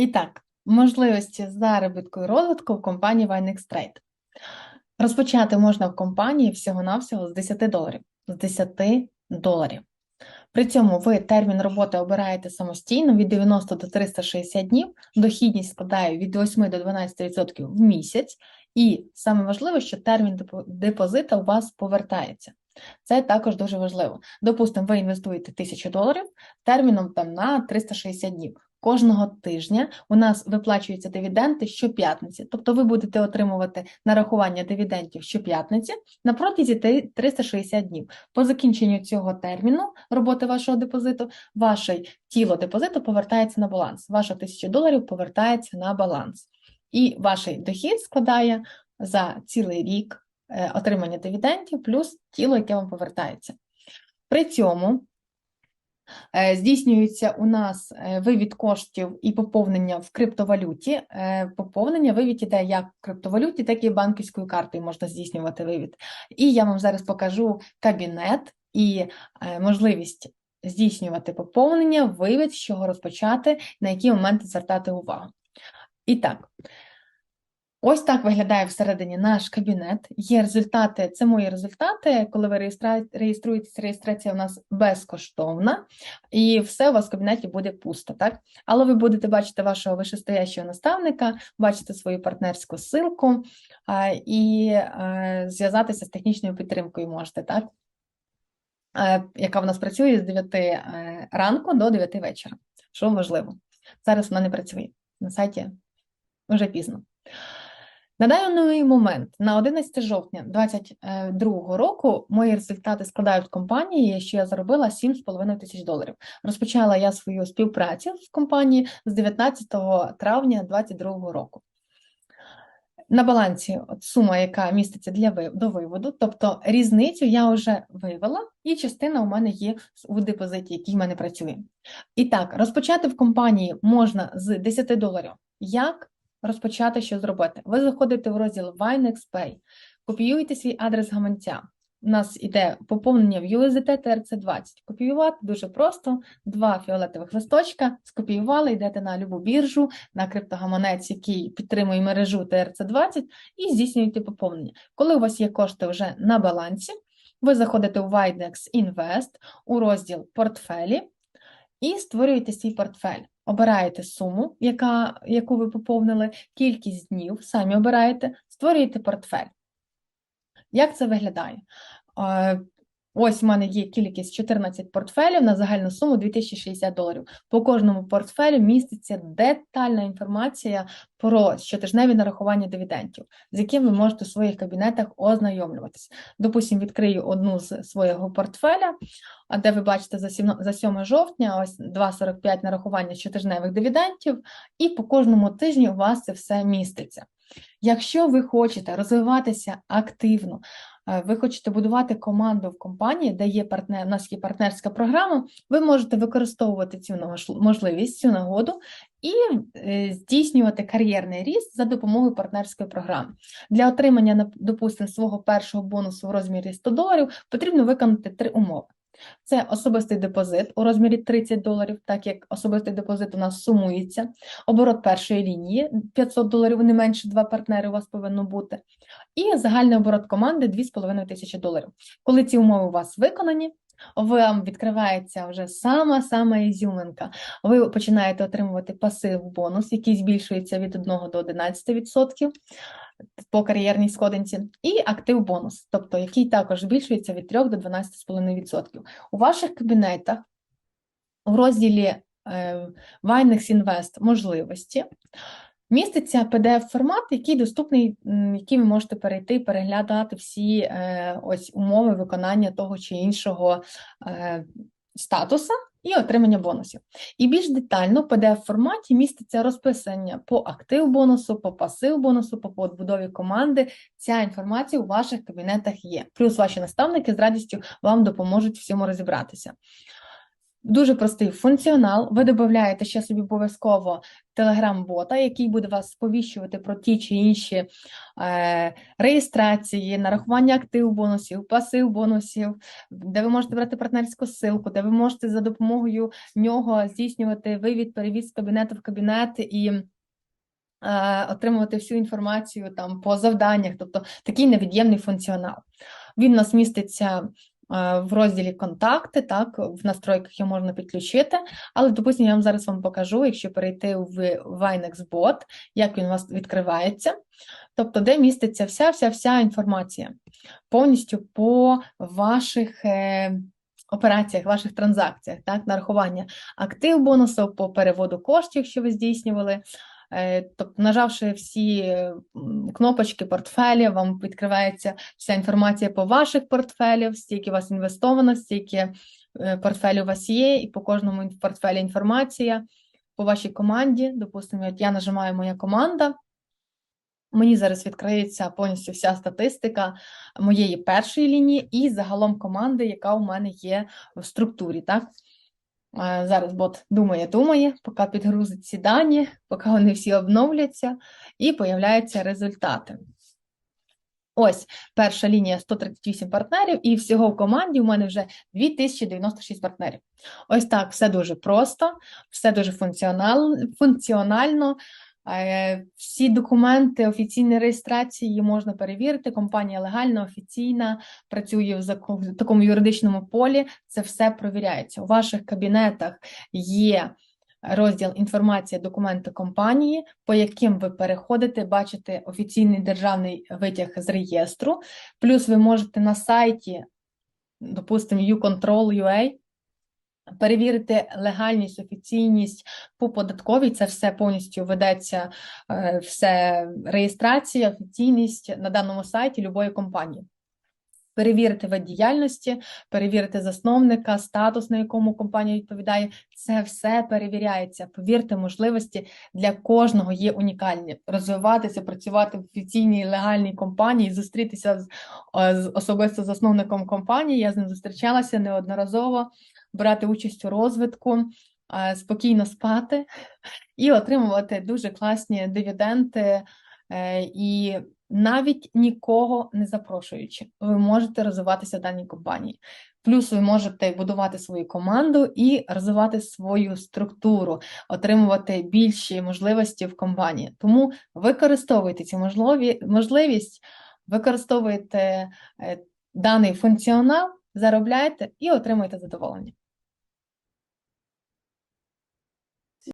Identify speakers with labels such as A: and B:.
A: І так, можливості заробітку і розвитку в компанії Vinex Trade. Розпочати можна в компанії всього-навсього з 10 доларів. З 10 доларів. При цьому ви термін роботи обираєте самостійно від 90 до 360 днів, дохідність складає від 8 до 12% в місяць, і саме важливе, що термін депо- депозита у вас повертається. Це також дуже важливо. Допустимо, ви інвестуєте 1000 доларів терміном там на 360 днів. Кожного тижня у нас виплачуються дивіденди щоп'ятниці, тобто ви будете отримувати нарахування дивідендів щоп'ятниці на протязі 360 днів. По закінченню цього терміну роботи вашого депозиту, ваше тіло депозиту повертається на баланс. Ваша 1000 доларів повертається на баланс. І ваш дохід складає за цілий рік е, отримання дивідендів плюс тіло, яке вам повертається. При цьому Здійснюється у нас е, вивід коштів і поповнення в криптовалюті. Е, Поповнення вивід іде як в криптовалюті, так і банківською картою можна здійснювати вивід. І я вам зараз покажу кабінет і е, можливість здійснювати поповнення, вивід, з чого розпочати, на які моменти звертати увагу. І так. Ось так виглядає всередині наш кабінет. Є результати, це мої результати. Коли ви реєструєтесь, реєстрація у нас безкоштовна, і все у вас в кабінеті буде пусто, так? Але ви будете бачити вашого вищестоящого наставника, бачити свою партнерську ссылку і зв'язатися з технічною підтримкою можете, так? Яка в нас працює з 9 е, ранку до 9 вечора. Що важливо. Зараз вона не працює. На сайті вже пізно. На даний момент, на 11 жовтня 2022 року, мої результати складають в компанії, що я заробила 7,5 тисяч доларів. Розпочала я свою співпрацю з компанією з 19 травня 2022 року. На балансі от сума, яка міститься для до виводу, тобто різницю я вже вивела, і частина у мене є у депозиті, який в мене працює. І так, розпочати в компанії можна з 10 доларів. Як розпочати що зробити? Ви заходите в розділ Vinex Pay, копіюєте свій адрес гаманця. У нас іде поповнення в USDT TRC20. Копіювати дуже просто. Два фіолетових листочка, скопіювали, йдете на любу біржу, на криптогаманець, який підтримує мережу TRC20, і здійснюєте поповнення. Коли у вас є кошти вже на балансі, ви заходите у Vinex Invest у розділ портфелі і створюєте свій портфель. Обираєте суму, яка, яку ви поповнили, кількість днів, самі обираєте, створюєте портфель. Як це виглядає? Ось в мене є кількість 14 портфелів на загальну суму 2060 доларів. По кожному портфелю міститься детальна інформація про щотижневі нарахування дивідендів, з яким ви можете в своїх кабінетах ознайомлюватись. Допустим, відкрию одну з свого портфеля, а де ви бачите за 7, за 7 жовтня, ось 2,45 нарахування щотижневих дивідендів, і по кожному тижні у вас це все міститься. Якщо ви хочете розвиватися активно, ви хочете будувати команду в компанії, де є партнер, у нас є партнерська програма, ви можете використовувати цю можливість, цю нагоду і е, здійснювати кар'єрний ріст за допомогою партнерської програми. Для отримання, допустимо, свого першого бонусу в розмірі 100 доларів потрібно виконати три умови. Це особистий депозит у розмірі 30 доларів, так як особистий депозит у нас сумується. Оборот першої лінії 500 доларів, не менше два партнери у вас повинно бути. І загальний оборот команди 2,5 тисячі доларів. Коли ці умови у вас виконані, вам відкривається вже сама-сама ізюминка. Ви починаєте отримувати пасив бонус, який збільшується від 1 до 11% по кар'єрній сходинці, і актив бонус, тобто який також збільшується від 3 до 12,5%. У ваших кабінетах у розділі е, Vinex Invest можливості міститься PDF-формат, який доступний, який ви можете перейти переглядати всі е, ось умови виконання того чи іншого е, статуса і отримання бонусів. І більш детально в PDF-форматі міститься розписання по актив бонусу, по пасив бонусу, по побудові команди. Ця інформація у ваших кабінетах є. Плюс ваші наставники з радістю вам допоможуть в цьому розібратися. Дуже простий функціонал. Ви додаєте ще собі обов'язково телеграм-бота, який буде вас сповіщувати про ті чи інші е, реєстрації, нарахування актив бонусів, пасив бонусів, де ви можете брати партнерську ссылку, де ви можете за допомогою нього здійснювати вивід, перевід з кабінету в кабінет і е, отримувати всю інформацію там по завданнях, тобто такий невід'ємний функціонал. Він у нас міститься в розділі контакти, так, в настройках його можна підключити, але, допустимо, я вам зараз вам покажу, якщо перейти в Vinex-бот, як він у вас відкривається, тобто де міститься вся-вся-вся інформація повністю по ваших е, операціях, ваших транзакціях, так, нарахування актив бонусів по переводу коштів, якщо ви здійснювали. Е, Тобто, нажавши всі кнопочки портфеля, вам відкривається вся інформація по ваших портфелях, стільки у вас інвестовано, стільки е, портфелів у вас є, і по кожному портфелі інформація по вашій команді. Допустимо, от я нажимаю моя команда. Мені зараз відкриється повністю вся статистика моєї першої лінії і загалом команди, яка у мене є в структурі. Так? Е, Зараз бот думає, думає, поки підгрузить ці дані, поки вони всі обновляться, і появляються результати. Ось перша лінія 138 партнерів, і всього в команді у мене вже 2096 партнерів. Ось так, все дуже просто, все дуже функціонал, функціонально. Е, Всі документи офіційної реєстрації можна перевірити. Компанія легальна, офіційна, працює в зако- в такому юридичному полі. Це все провіряється. У ваших кабінетах є розділ інформація, документи компанії, по яким ви переходите, бачите офіційний державний витяг з реєстру. Плюс ви можете на сайті, допустимо, uControl.ua, перевірити легальність, офіційність по податковій. Це все повністю ведеться, е, все реєстрація, офіційність на даному сайті любої компанії. Перевірити вид діяльності, перевірити засновника, статус, на якому компанія відповідає. Це все перевіряється. Повірте, можливості для кожного є унікальні. Розвиватися, працювати в офіційній легальній компанії, зустрітися з, е, з особисто засновником компанії. Я з ним зустрічалася неодноразово, брати участь у розвитку, спокійно спати і отримувати дуже класні дивіденди. Е, І навіть нікого не запрошуючи, ви можете розвиватися в даній компанії. Плюс ви можете будувати свою команду і розвивати свою структуру, отримувати більші можливості в компанії. Тому використовуйте цю можливі- можливість, використовуйте е, даний функціонал, заробляйте і отримуйте задоволення.